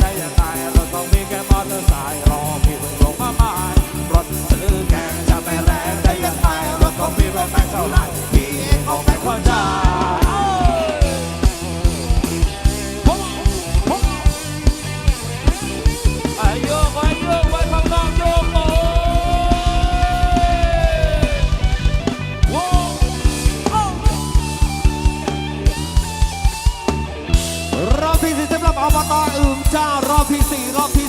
ได้ยังไงเราต้องมีแค่มอเตอร์ไซค์รอพี่เพิ่งลงมาใหม่รถซื้อแกงจะไปแรงได้ยังไงเราต้องมีแบบแม็กเท่าไหร่ PC, raw PC.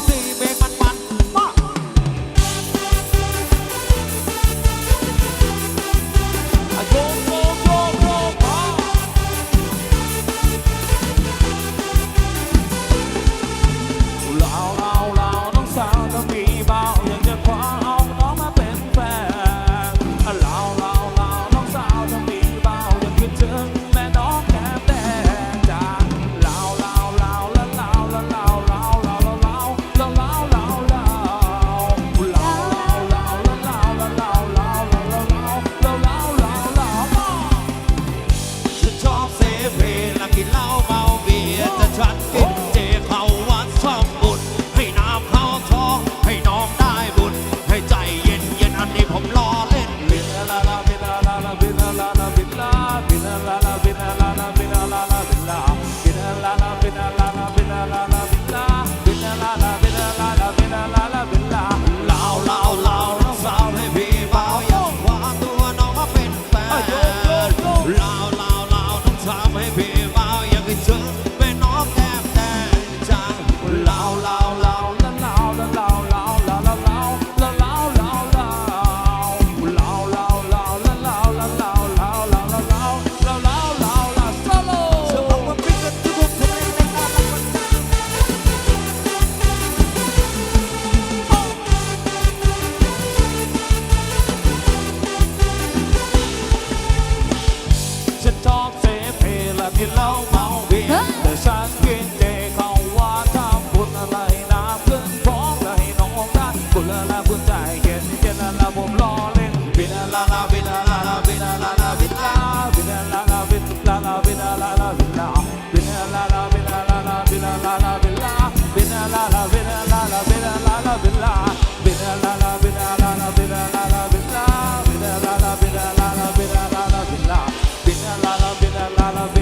I love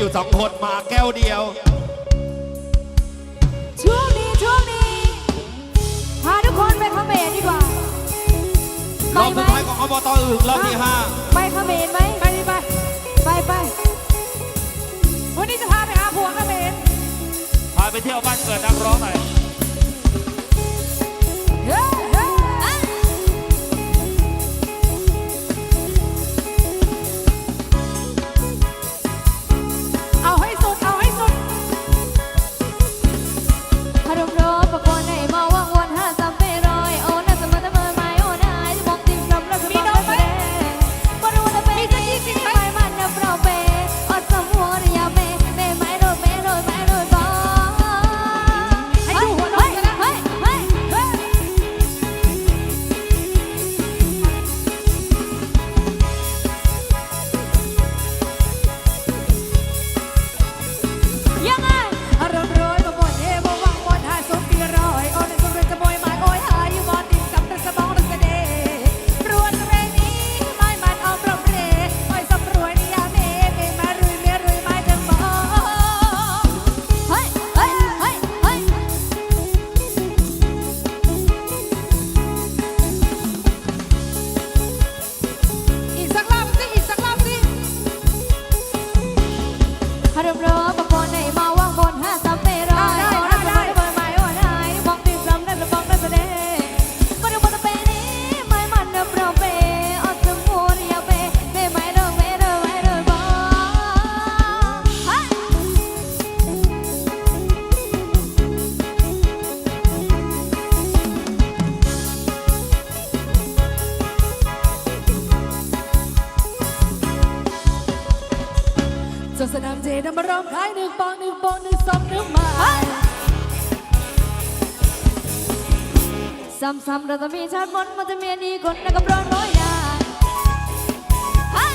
อยู่สองคนมาแก้วเดียว ช่วงนี้ช่วงนี้ พาทุกคนไปขมรดีกว่ารอบสุดท้ายของอบตอื่นรอบที่ห้าไปขมรไหมไปดิไปไปไปวันนี้จะพาไปหาผัวขมรพาไปเที่ยวบ้านเกิดนักร้องหน่อย จนสนามเจนำมาร้องขายหนึ่งปองหนึ่งปองหนึ่งสองหนึ่งมาซ้ำๆเราจะมีชาติมนมันจะมีดีคนนะกับร้อนร้อยนาย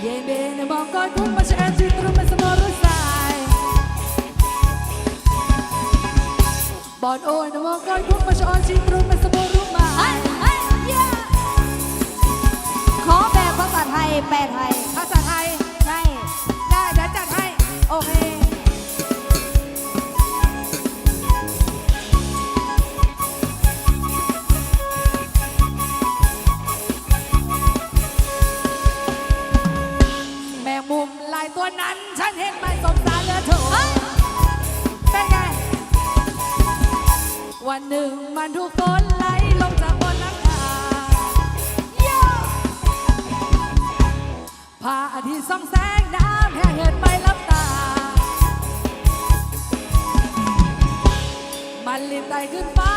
เย็นเบนมองก่อนคุณมาเชร์ชีวิตรู้มันสมอรู้สายบอลโอ้นมองก่อนคุณมา วันหนึ่งมันถูกฝนไหลลงจากบนหลังคาพระอาทิตย์ส่องแสงน้ำแห่งเหตุไปลับตา มันลิบไตขึ้นฟ้า